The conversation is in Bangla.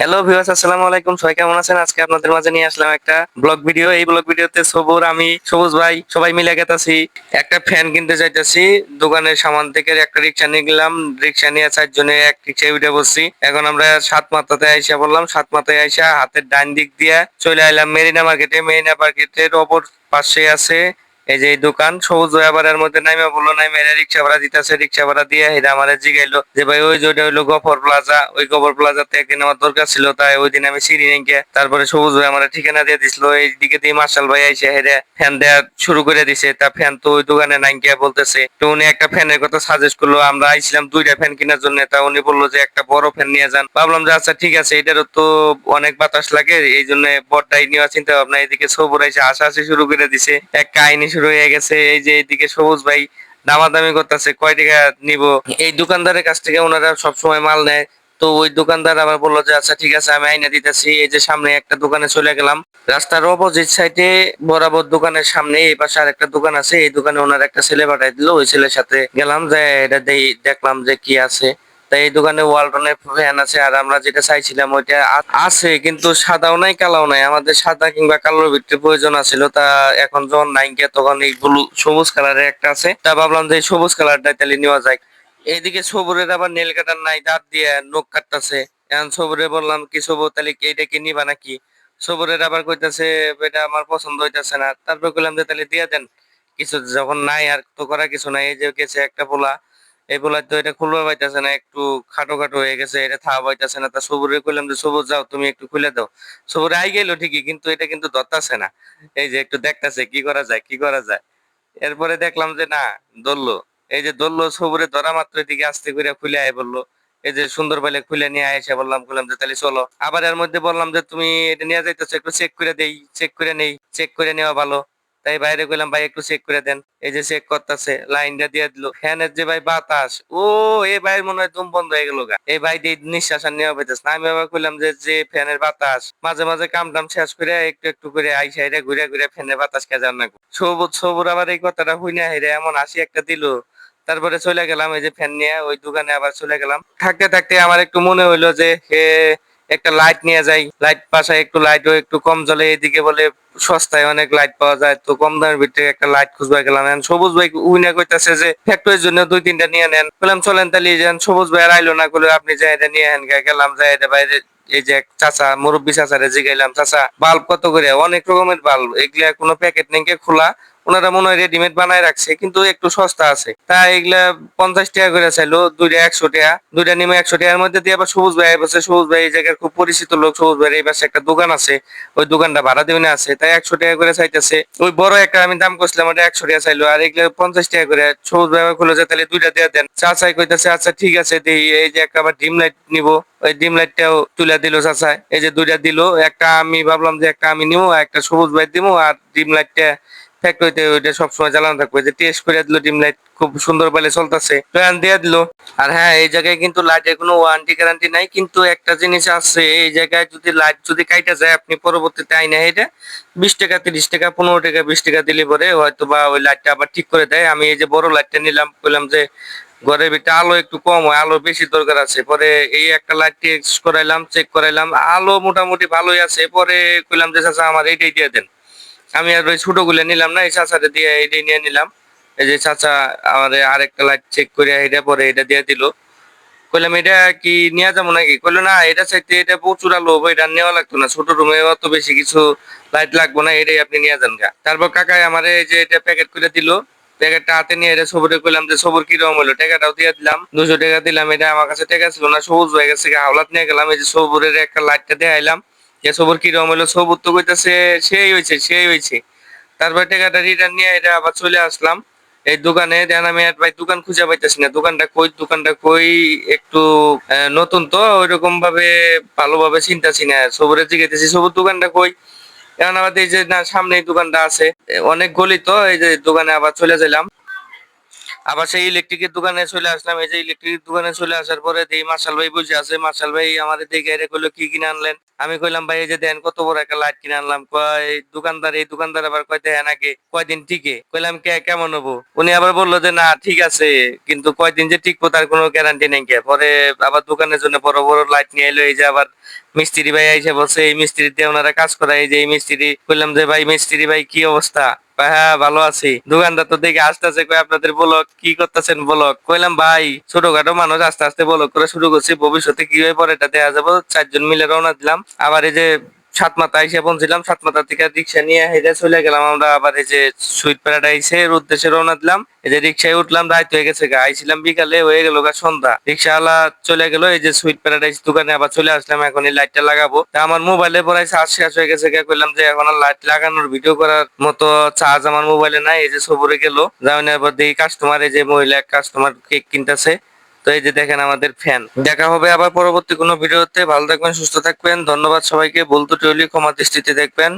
হ্যালো ভিউয়ার্স আসসালামু আলাইকুম। সবাই কেমন আছেন? আজকে আপনাদের মাঝে নিয়ে আসলাম একটা ব্লগ ভিডিও এই ব্লগ ভিডিওতে সবুর, আমি, সবুজ ভাই, সবাই মিলে গেতাছি। একটা ফ্যান কিনতে চাইতেছি দোকানের সামান থেকে একটা রিক্সা নিয়ে গেলাম। রিক্সা নিয়ে চারজনে এক রিক্সায় উঠে বসছি। এখন আমরা সাত মাথাতে আইসা বললাম, সাত মাথায় আইসা হাতের ডান দিক দিয়ে চলে আইলাম মেরিনা মার্কেটে মেরিনা মার্কেটের অপর পাশে আছে এই যে দোকান, সবুজ ব্যাপারের মধ্যে নাইমা বলল নাই মেরে রিক্সা ভাড়া দিতেছে, রিক্সা ভাড়া দিয়ে এটা আমার জিগাইলো যে, ভাই, ওই যে ওইটা হইল গফর প্লাজা, ওই গফর প্লাজাতে একদিন আমার দরকার ছিল, তাই ওই দিন আমি সিঁড়ি নেই গিয়ে তারপরে সবুজ ভাই আমার ঠিকানা দিয়ে দিছিল। এই দিকে দিয়ে মার্শাল ভাই আইসে হেরে ফ্যান দেওয়া শুরু করে দিছে। তা ফ্যান তো ওই দোকানে নাই গিয়ে বলতেছে। তো উনি একটা ফ্যানের কথা সাজেস্ট করল, আমরা আইছিলাম দুইটা ফ্যান কেনার জন্য। তা উনি বলল যে, একটা বড় ফ্যান নিয়ে যান। ভাবলাম যে আচ্ছা ঠিক আছে, এটারও তো অনেক বাতাস লাগে, এই জন্য বড়টাই নেওয়া চিন্তা ভাবনা এদিকে সবুর আইসে হাসাহাসি শুরু করে দিছে। এক কাহিনী শুরু হয়ে গেছে। এই যে এইদিকে সবুজ ভাই দামাদামি করতেছে, কয় টাকা নিব? এই দোকানদারের কাছ থেকে ওনারা সবসময় মাল নেয়। তো ওই দোকানদার আবার বলল যে আচ্ছা ঠিক আছে, আমি আইনা দিতেছি। এই যে সামনে একটা দোকানে চলে গেলাম। রাস্তার অপোজিট সাইডে বরাবর দোকানের সামনে এই পাশে আর একটা দোকান আছে। এই দোকানে ওনার একটা ছেলে পাঠাই দিল। ওই ছেলের সাথে গেলাম, যে এটা দেখলাম যে কি আছে। তাই এই দোকানে ওয়ালটনের ফ্যান আছে, আর আমরা যেটা চাইছিলাম ওইটা আছে, কিন্তু সাদাও নাই, কালাও নাই। আমাদের সাদা কিংবা কালোর ভিতরে প্রয়োজন আছিল, তা এখন যখন নাই তখন এই ব্লু সবুজ কালারের একটা আছে। তা ভাবলাম যে সবুজ কালারটা তাহলে নেওয়া যায় এইদিকে সবুরের আবার নেল কাটার নাই, দাঁত দিয়ে নখ কাটতেছে। এখন সবুরে বললাম, কি সবুর? তাহলে এইটা কি নিবা নাকি? সবুরের আবার কইতাছে, এটা আমার পছন্দ হইতাছে না। তারপর কইলাম যে, তাহলে দিয়ে দেন। কিছু যখন নাই আর তো করা কিছু নাই, এই যে গেছে একটা পোলা। এই তো এটা খুলবা পাইতেছে না, একটু খাটো খাটো হয়ে গেছে, এটা পাইতেছে না। তা সবুরে কইলাম যে যাও, তুমি একটু খুলে দাও। সবুরে আই গেলো ঠিকই, কিন্তু এটা কিন্তু না। এই যে একটু কি করা যায়, কি করা যায়? এরপরে দেখলাম যে, না, ধরলো। এই যে ধরলো, সবুরে ধরা মাত্র এদিকে আস্তে করে খুলে আয় বলল। এই যে সুন্দর বলে খুলে নিয়ে আয়সা বললাম বললাম যে, তাহলে চলো। আবার এর মধ্যে বললাম যে, তুমি এটা নিয়ে যাইতেছো, একটু চেক করে দেই চেক করে নেই চেক করে নেওয়া ভালো। তাই বাইরে কইলাম, ভাই, একটু চেক করে দেন। এই যে চেক করতেছে, লাইনটা দিয়ে দিল। ফ্যানের যে ভাই বাতাস, ও এই ভাইয়ের মনে হয় তুম বন্ধ হয়ে গেল এই ভাই দিয়ে নিঃশ্বাস আর নেওয়া পাইতেছে না। আমি আবার কইলাম যে যে ফ্যানের বাতাস, মাঝে মাঝে কাম টাম শেষ করে একটু একটু করে আই সাইডে ঘুরে ঘুরে ফ্যানের বাতাস খেয়ে যান না সবুজ, সবুর আবার এই কথাটা হই না হেরে এমন হাসি একটা দিল। তারপরে চলে গেলাম, এই যে ফ্যান নিয়ে ওই দোকানে আবার চলে গেলাম। থাকতে থাকতে আমার একটু মনে হইল যে একটা লাইট নিয়ে যাই। লাইট পাশায় একটু লাইটও একটু কম জ্বলে, এদিকে বলে সস্তায় অনেক লাইট পাওয়া যায়, তো কম দামের ভিতরে একটা লাইট খুঁজবা গেলাম। সবুজ ভাই উইনা কইতাছে যে ফ্যাক্টরির জন্য দুই, তিনটা নিয়ে নেন। বললাম, চলেন তাহলে যেন সবুজ ভাই আর আইলো না বলে আপনি যাই এটা নিয়ে হেন গেলাম, যাই এটা বাইরে, এই যে চাচা, মুরব্বী চাচারে জিগাইলাম, চাচা বাল্ব কত করে অনেক রকমের বাল্ব এগুলা কোনো প্যাকেট নেই খোলা ওনারা মনে হয় রেডিমেড বানায় রাখছে, কিন্তু একটু সস্তা আছে। তা এগুলা পঞ্চাশ টাকা করে চাইলো, দুইটা একশো টাকা, দুইটা নিমে একশো টাকার মধ্যে দিয়ে আবার সবুজ ভাই বসে সবুজ ভাই এই জায়গার খুব পরিচিত লোক, সবুজ ভাই এই পাশে একটা দোকান আছে, ওই দোকানটা ভাড়া দেবেন আছে, তাই একশো টাকা করে চাইতেছে। ওই বড় একটা আমি দাম করছিলাম, ওটা একশো টাকা চাইলো, আর এগুলো পঞ্চাশ টাকা করে সবুজ ভাই খুলে যায়, তাহলে দুইটা দিয়ে দেন। চাচাই কইতাছে আচ্ছা ঠিক আছে এই যে একটা আবার ডিম লাইট নিবো। ওই ডিম লাইটটাও তুলে দিল চাচা এই যে দুইটা দিল, একটা আমি ভাবলাম যে একটা আমি নিবো একটা সবুজ ভাই দিবো আর ডিম লাইটটা ফ্যাক্টরিতে ওইটা সবসময় জ্বালানো থাকবে। যে টেস্ট করে দিল, ডিম লাইট খুব সুন্দর চলতেছে। দিয়ে দিল। আর হ্যাঁ এই জায়গায় কিন্তু ওয়ারেন্টি গ্যারান্টি নাই। কিন্তু একটা জিনিস আছে, এই জায়গায় যদি লাইট যদি কাইটা যায়, আপনি পরবর্তীতে আইনা এটা বিশ টাকা, তিরিশ টাকা, পনেরো টাকা, বিশ টাকা দিলে পরে হয়তো বা ওই লাইটটা আবার ঠিক করে দেয়। আমি এই যে বড় লাইটটা নিলাম বললাম যে ঘরের ভিতরে আলো একটু কম হয়, আলো বেশি দরকার আছে। পরে এই একটা লাইট টেস্ট করাইলাম চেক করাইলাম, আলো মোটামুটি ভালোই আছে। পরে কইলাম যে, চাচা, আমার এইটাই দিয়ে দেন। আমি আর ওই ছোটগুলো নিলাম না, এই চাচাটা দিয়ে এইটাই নিয়ে নিলাম। এই যে চাচা আমার আরেকটা লাইট চেক করে এটা পরে এটা দিয়ে দিল। কইলাম, এটা কি নিয়ে যাব নাকি? কইলো, না, এটা চাইতে এটা প্রচুর আলো এটা নেওয়া লাগতো না। ছোট রুমে অত বেশি কিছু লাইট লাগবো না, এটাই আপনি নিয়ে যান গা। তারপর কাকাই আমার এই যে এটা প্যাকেট করে দিল। প্যাকেটটা হাতে নিয়ে এটা সবুরে কইলাম যে, সবুর কীরকম হলো টাকাটাও দিয়ে দিলাম। দুশো টাকা দিলাম, এটা আমার কাছে টাকা ছিল না, সবুজ হয়ে গেছে হাওলাত নিয়ে গেলাম, এই যে সবুরের একটা লাইটটা দেখাইলাম যে সবুর কীরকম হলো সবুর তো কইতাছে, সেই হয়েছে সেই হয়েছে তারপর টাকাটা রিটার্ন নিয়ে এটা আবার চলে আসলাম। এই দোকানে দেন আমি ভাই দোকান খুঁজে পাইতেছি না। দোকানটা কই দোকানটা কই, একটু নতুন তো ওইরকম ভাবে ভালোভাবে চিন্তাছি না। সবুরে জিজ্ঞেসি সবুর দোকানটা কই? এখন আবার এই যে না সামনে দোকানটা আছে। অনেক গলি তো, এই যে দোকানে আবার চলে গেলাম। আবার সেই ইলেকট্রিকের দোকানে চলে আসলাম। এই যে ইলেকট্রিক দোকানে চলে আসার পরে এই মার্শাল ভাই বসে আছে। মার্শাল ভাই আমাদের দিকে এরে করল কি কিনে আনলেন? আমি কইলাম, ভাই, এই যে দেন, কত বড় একটা লাইট কিনে আনলাম। কয়, দোকানদার, এই দোকানদার আবার কয় দেন আগে, কয়দিন টিকে? কইলাম, কে, কেমন হব? উনি আবার বলল যে, না, ঠিক আছে, কিন্তু কয়দিন যে টিকবো তার কোনো গ্যারান্টি নেই কে পরে আবার দোকানের জন্য বড় বড় লাইট নিয়ে এলো, এই যে আবার মিস্ত্রি ভাই আইসে বসে এই মিস্ত্রি দিয়ে ওনারা কাজ করায়। এই যে এই মিস্ত্রি, কইলাম যে, ভাই, মিস্ত্রি ভাই, কি অবস্থা? হ্যাঁ ভালো আছি। দোকানদার তো দেখে আসতেছে কই আপনাদের বলক কি করতেছেন বলক কইলাম, ভাই, ছোটখাটো মানুষ আস্তে আস্তে বলক করে শুরু করছি। ভবিষ্যতে কি হয়ে পরে এটা দেখা যাব। চারজন মিলে রওনা দিলাম। আবার এই যে সাত মাথা এসে পৌঁছিলাম সাত মাথা থেকে রিক্সা নিয়ে হেঁটে চলে গেলাম আমরা আবার এই যে সুইট প্যারাডাইসের উদ্দেশ্যে রওনা দিলাম। এই যে রিক্সায় উঠলাম, রাত হয়ে গেছে গা, আইছিলাম বিকালে, হয়ে গেল গা সন্ধ্যা। রিক্সাওয়ালা চলে গেল, এই যে সুইট প্যারাডাইস দোকানে আবার চলে আসলাম, এখন এই লাইটটা লাগাবো। তা আমার মোবাইলে পরে চার্জ শেষ হয়ে গেছে গা করলাম যে এখন আর লাইট লাগানোর ভিডিও করার মতো চার্জ আমার মোবাইলে নাই, এই যে সবরে গেল। যাওয়ার পর দেখি কাস্টমার এই যে মহিলা কাস্টমার কেক কিনতেছে। তো এই যে দেখেন আমাদের ফ্যান দেখা হবে আবার পরবর্তী কোনো ভিডিওতে। ভালো থাকবেন, সুস্থ থাকবেন। ধন্যবাদ সবাইকে। বলতো টলি ক্ষমা দৃষ্টিতে দেখবেন।